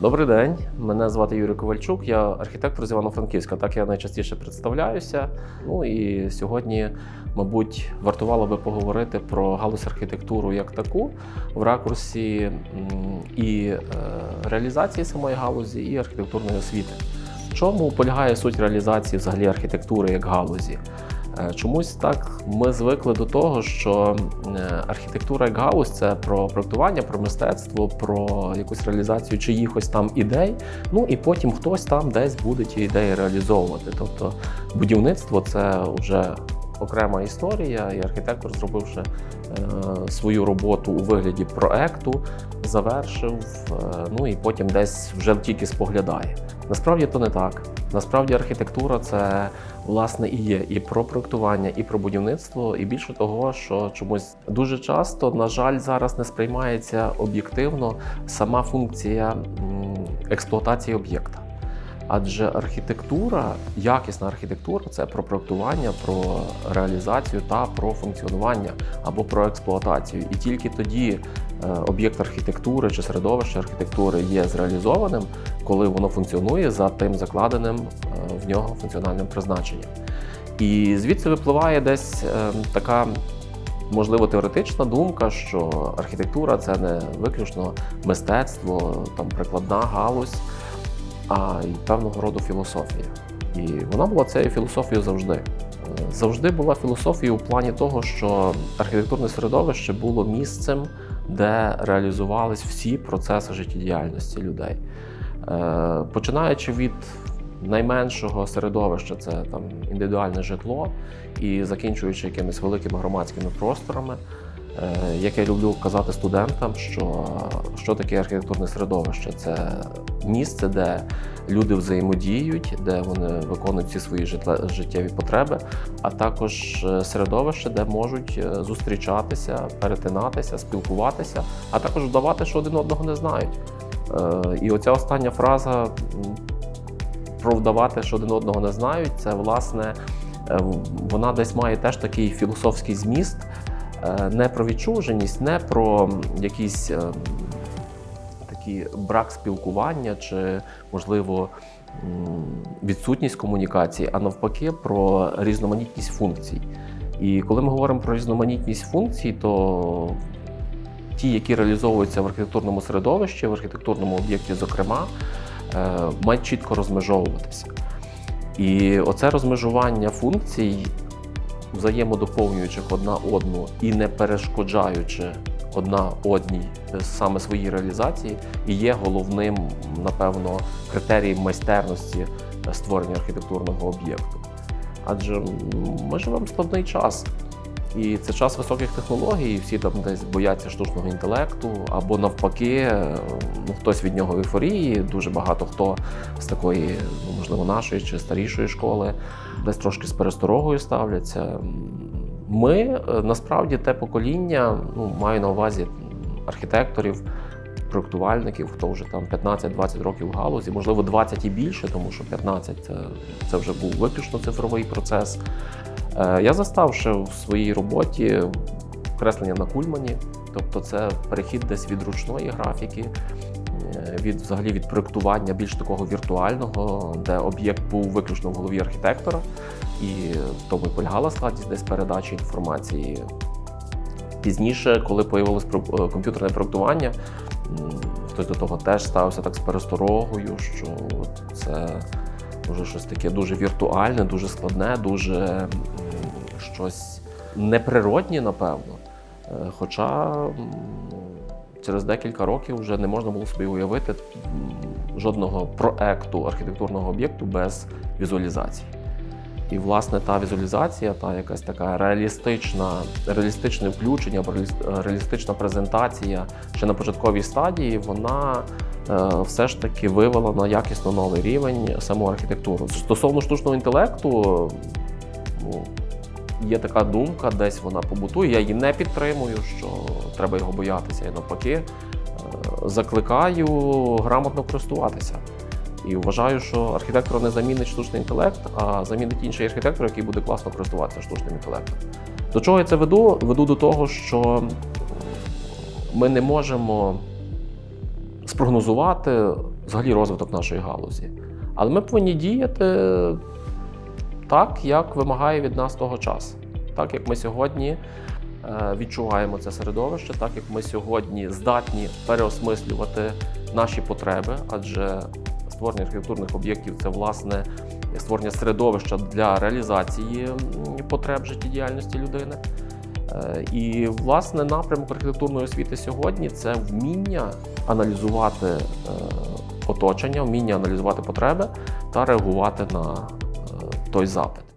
Добрий день, мене звати Юрій Ковальчук, я архітектор з Івано-Франківська. Так я найчастіше представляюся. Ну і сьогодні, мабуть, вартувало би поговорити про галузь архітектуру як таку в ракурсі і е, реалізації самої галузі, і архітектурної освіти. В чому полягає суть реалізації взагалі архітектури як галузі? Е, Чомусь так ми звикли до того, що е, архітектура як галузь це про проектування, про мистецтво, про якусь реалізацію чиїхось там ідей. Ну і потім хтось там десь буде ті ідеї реалізовувати. Тобто будівництво це вже окрема історія, і архітектор, зробивши е, свою роботу у вигляді проекту, завершив, ну і потім десь вже тільки споглядає. Насправді то не так. Насправді архітектура це власне і є і про проектування, і про будівництво, і більше того, що чомусь дуже часто, на жаль, зараз не сприймається об'єктивно сама функція експлуатації об'єкта. Адже архітектура, якісна архітектура це про проектування, про реалізацію та про функціонування або про експлуатацію. І тільки тоді об'єкт архітектури чи середовище архітектури є зреалізованим, коли воно функціонує за тим закладеним е, в нього функціональним призначенням. І звідси випливає десь е, така. Можливо, теоретична думка, що архітектура це не виключно мистецтво, там прикладна галузь, а й певного роду філософія. І вона була цією філософією завжди. Е, Завжди була філософією у плані того, що архітектурне середовище було місцем, де реалізувались всі процеси життєдіяльності людей. Е, Починаючи від найменшого середовища, це там індивідуальне житло, і закінчуючи якимись великими громадськими просторами, Е, Як я люблю казати студентам, що що таке архітектурне середовище? Це місце, де люди взаємодіють, де вони виконують всі свої життєві потреби, а також е, середовище, де можуть е, зустрічатися, перетинатися, спілкуватися, а також вдавати, що один одного не знають. Е, І оця остання фраза про вдавати, що один одного не знають, це власне вона десь має теж такий філософський зміст. Не про відчуженість, не про м, е, брак спілкування чи, можливо, відсутність комунікації, а навпаки, про різноманітність функцій. І коли ми говоримо про різноманітність функцій, то ті, які реалізовуються в архітектурному середовищі, в архітектурному об'єкті, зокрема, е, мають чітко розмежовуватися. І оце розмежування функцій взаємодоповнюючих одна одну і не перешкоджаючи одна одній е, саме своїй реалізації, і є головним, напевно, критерієм майстерності е, створення архітектурного об'єкту. Адже ми живемо в складний час. І це час високих технологій, всі там десь бояться штучного інтелекту, або навпаки, е, ну, хтось від нього в ейфорії. Дуже багато хто з такої, ну, можливо, нашої чи старішої школи, десь трошки з пересторогою ставляться. Ми е, насправді те покоління, ну, маю на увазі архітекторів, проектувальників, хто вже там 15-20 років в галузі, можливо, 20 і більше, тому що 15 це, вже був виключно цифровий процес. Е, Я застав ще в своїй роботі креслення на кульмані, тобто це перехід десь від ручної графіки, е, від взагалі від проєктування більш такого віртуального, де об'єкт був виключно в голові архітектора, і в тому і полягала складність десь передачі інформації. Пізніше, коли появилось е, комп'ютерне проектування, хтось до того теж ставився так з пересторогою, що це вже щось таке дуже віртуальне, дуже складне, дуже щось неприроднє, напевно. Е, Хоча через декілька років вже не можна було собі уявити жодного проекту архітектурного об'єкту без візуалізації. І, власне, та візуалізація, та якась така реалістична, реалістичне включення, або реаліс- реалістична презентація ще на початковій стадії, вона е, все ж таки вивела на якісно новий рівень саму архітектуру. Стосовно штучного інтелекту, ну, є така думка, десь вона побутує. Я її не підтримую, що треба його боятися. Я навпаки е, закликаю грамотно користуватися. І вважаю, що архітектор не замінить штучний інтелект, а замінить інший архітектор, який буде класно користуватися штучним інтелектом. До чого я це веду? Веду до того, що ми не можемо спрогнозувати взагалі розвиток нашої галузі. Але ми повинні діяти так, як вимагає від нас того час. Так як ми сьогодні е, відчуваємо це середовище, так як ми сьогодні здатні переосмислювати наші потреби, адже створення архітектурних об'єктів це власне створення середовища для реалізації потреб життєдіяльності людини. Е, І власне напрямок архітектурної освіти сьогодні це вміння аналізувати е, оточення, вміння аналізувати потреби та реагувати на е, той запит.